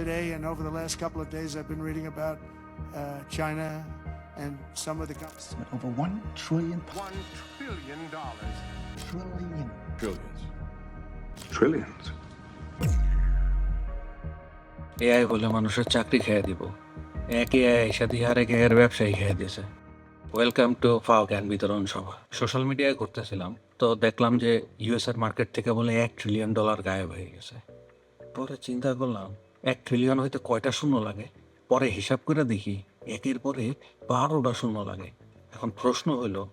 today and over the last couple of days, I've been reading about uh, China and some of the companies. Over one trillion One trillion dollars. trillion. Trillions. Trillions. AI বলে মানুষের চাকরি খেয়ে দিব এক AI সাথে আরেক এর ব্যবসায়ী খেয়ে দিয়েছে ওয়েলকাম টু ফাও জ্ঞান বিতরণ সভা সোশ্যাল মিডিয়ায় করতেছিলাম তো দেখলাম যে ইউএস এর মার্কেট থেকে বলে এক ট্রিলিয়ন ডলার গায়েব হয়ে গেছে পরে চিন্তা করলাম এক ট্রিলিয়ন হইতে কয়টা শূন্য লাগে। পরে হিসাব করে দেখি একের পরে বারোটা শূন্য লাগে। এখন প্রশ্ন হলো,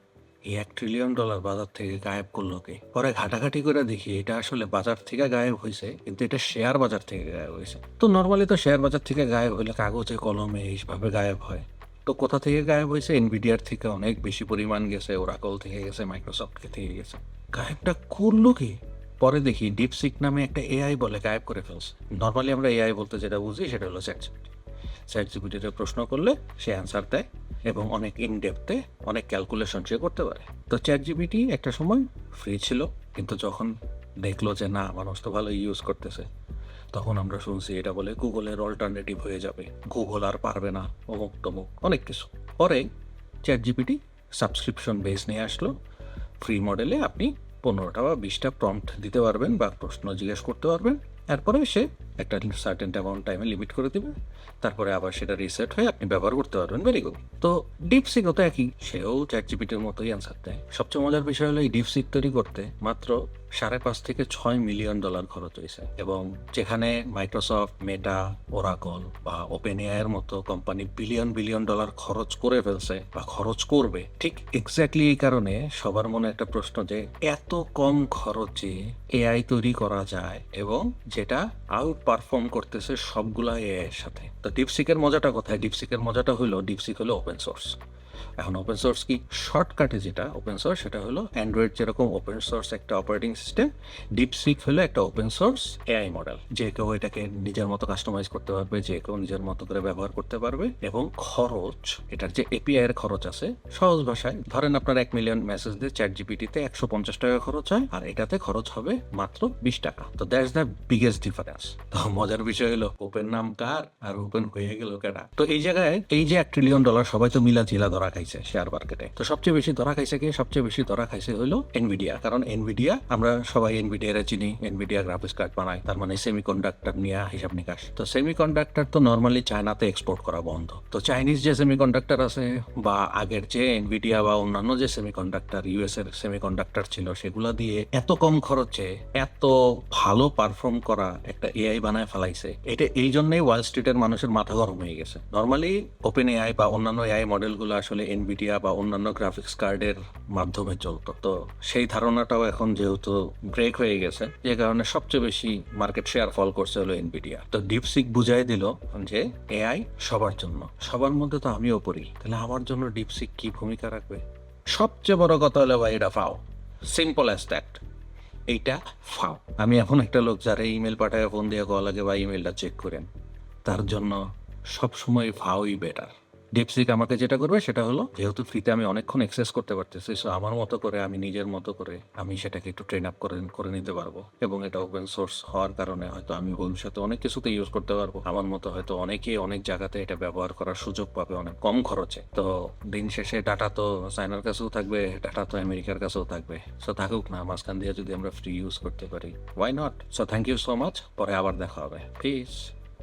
এই এক ট্রিলিয়ন ডলার বাজার থেকে গায়েব করল কে? পরে ঘাটাঘাটি করে দেখি এটা আসলে বাজার থেকে গায়েব হয়েছে কিন্তু এটা শেয়ার বাজার থেকে গায়েব হয়েছে তো নর্মালি তো শেয়ার বাজার থেকে গায়েব হলে কাগজে, কলমে এইভাবে গায়েব হয়। তো কোথা থেকে গায়েব হয়েছে এনভিডিয়ার থেকে অনেক বেশি পরিমাণ গেছে ওরাকল থেকে গেছে মাইক্রোসফট থেকে গেছে। গায়েবটা করল কি? পরে দেখি ডিপসিক নামে একটা এআই বলে গায়েব করে ফেলছে। নর্মালি আমরা এআই বলতে যেটা বুঝি সেটা হলো চ্যাট চ্যাট জিপিটিতে প্রশ্ন করলে সে অ্যান্সার দেয় এবং অনেক ইনডেপথে অনেক ক্যালকুলেশন সে করতে পারে। তো চ্যাট জিপিটি একটা সময় ফ্রি ছিল, কিন্তু যখন দেখল যে না, মানুষ তো ভালো ইউজ করতেছে, তখন আমরা শুনছি এটা বলে গুগলের অল্টারনেটিভ হয়ে যাবে। গুগল আর পারবে না, অমুক তমুক, অনেক কিছু। পরে চ্যাট জিপিটি সাবস্ক্রিপশন বেস নিয়ে আসলো। ফ্রি মডেলে আপনি পনেরোটা বা বিশটা প্রম্পট দিতে পারবেন বা প্রশ্ন জিজ্ঞেস করতে পারবেন। এরপরে সে একটা সার্টেন অ্যামাউন্ট টাইমে লিমিট করে দিবে। তারপরে আবার সেটা রিসেট হয়ে আপনি ব্যবহার করতে পারবেন ভেরি গুড তো ডিপসিকও তো একই, সেও চ্যাট জিপিটির মতোই অ্যান্সার দেয়। সবচেয়ে মজার বিষয় হলো এই ডিপসিক তৈরি করতে মাত্র সাড়ে পাঁচ থেকে ছয় মিলিয়ন ডলার খরচ হয়েছে। এবং যেখানে মাইক্রোসফট মেটা ওরাকল বা ওপেন এর মতো কোম্পানি বিলিয়ন বিলিয়ন ডলার খরচ করে ফেলছে বা খরচ করবে, ঠিক এক্স্যাক্টলি এই কারণে সবার মনে একটা প্রশ্ন যে এত কম খরচে এআই তৈরি করা যায় এবং যেটা আউট পারফর্ম করতেছে সবগুলা এআই এর সাথে। তো ডিপসিকের মজাটা কোথায়? ডিপসিকের মজাটা হলো ডিপসিক হলো ওপেন সোর্স এখন ওপেন সোর্স কি? শর্টকাটে যেটা ওপেন সোর্স সেটা হলো অ্যান্ড্রয়েড যেরকম ওপেন সোর্স একটা অপারেটিং সিস্টেম ডিপসিক হলো একটা ওপেন সোর্স এআই মডেল যে কেউ এটাকে নিজের মতো কাস্টমাইজ করতে পারবে, যে কেউ নিজের মতো করে ব্যবহার করতে পারবে এবং খরচ, এটার যে এপিআই এর খরচ আছে, সহজ ভাষায়, ধরেন আপনার এক মিলিয়ন মেসেজ দিয়ে চ্যাট জিপিটিতে একশো পঞ্চাশ টাকা খরচ হয়, আর এটাতে খরচ হবে মাত্র বিশ টাকা। তো দ্যাটস দ্য বিগেস্ট ডিফারেন্স তো মজার বিষয় হলো ওপেন নাম কার, আর ওপেন হয়ে গেল কেটা তো এই জায়গায় এই যে এক ট্রিলিয়ন ডলার সবাই তো মিলা জিলা ধরা খাইছে শেয়ার মার্কেটে তো সবচেয়ে বেশি ধরা খাইছে কে? সবচেয়ে বেশি ধরা খাইছে হলো এনভিডিয়া কারণ এনভিডিয়া আমরা সবাই এনভিডিয়া চিনি এনভিডিয়া গ্রাফিক্স কার্ড বানায়। তার মানে সেমি কন্ডাক্টর নিয়ে হিসাব নিকাশ। তো সেমি কন্ডাক্টর তো নর্মালি চায়নাতে এক্সপোর্ট করা বন্ধ। তো চাইনিজ যে সেমি কন্ডাক্টর আছে, বা আগের যে এনভিডিয়া বা অন্যান্য যে সেমি কন্ডাক্টর ইউএস এর সেমি কন্ডাক্টর ছিল, সেগুলো দিয়ে এত কম খরচে, এত ভালো পারফর্ম করা একটা এআই বানায় ফেলাইছে। এটা এই জন্যই ওয়াল স্ট্রিটের মানুষের মাথা গরম হয়ে গেছে। নর্মালি ওপেন এআই বা অন্যান্য এআই মডেলগুলো আসলে এনভিডিয়া বা অন্যান্য গ্রাফিক্স কার্ডের মাধ্যমে চলতো। তো সেই ধারণাটাও এখন যেহেতু ব্রেক হয়ে গেছে যে কারণে সবচেয়ে বেশি মার্কেট শেয়ার ফল করছে হলো এনভিডিয়া তো ডিপসিক বুঝাই দিল যে এআই সবার জন্য, সবার মধ্যে তো আমিও পড়ি, তাহলে আমার জন্য ডিপসিক কি ভূমিকা রাখবে? সবচেয়ে বড় কথা হলো ভাই এটা ফাও সিম্পল অ্যাজ দ্যাট এইটা ফাও। আমি এখন একটা লোক যারা ইমেল পাঠায় ফোন দিয়ে কল লাগে বা ইমেলটা চেক করেন। তার জন্য সবসময় ফাওই বেটার ডিপসিক আমাকে যেটা করবে সেটা হলো, যেহেতু ফ্রিতে আমি অনেকক্ষণ এক্সেস করতে পারতেছি সো আমার মতো করে, আমি নিজের মতো করে, আমি সেটাকে একটু ট্রেন আপ করে করে নিতে পারব। এবং এটা ওপেন সোর্স হওয়ার কারণে হয়তো আমি ভবিষ্যতে অনেক কিছুতে ইউজ করতে পারব। আমার মতো হয়তো অনেকে অনেক জায়গাতে এটা ব্যবহার করার সুযোগ পাবে অনেক কম খরচে। তো দিন শেষে ডাটা তো চায়নার কাছেও থাকবে ডাটা তো আমেরিকার কাছেও থাকবে। সো থাকুক না, মাঝখান দিয়ে যদি আমরা ফ্রি ইউজ করতে পারি। Why not so thank you so much পরে আবার দেখা হবে। প্লিজ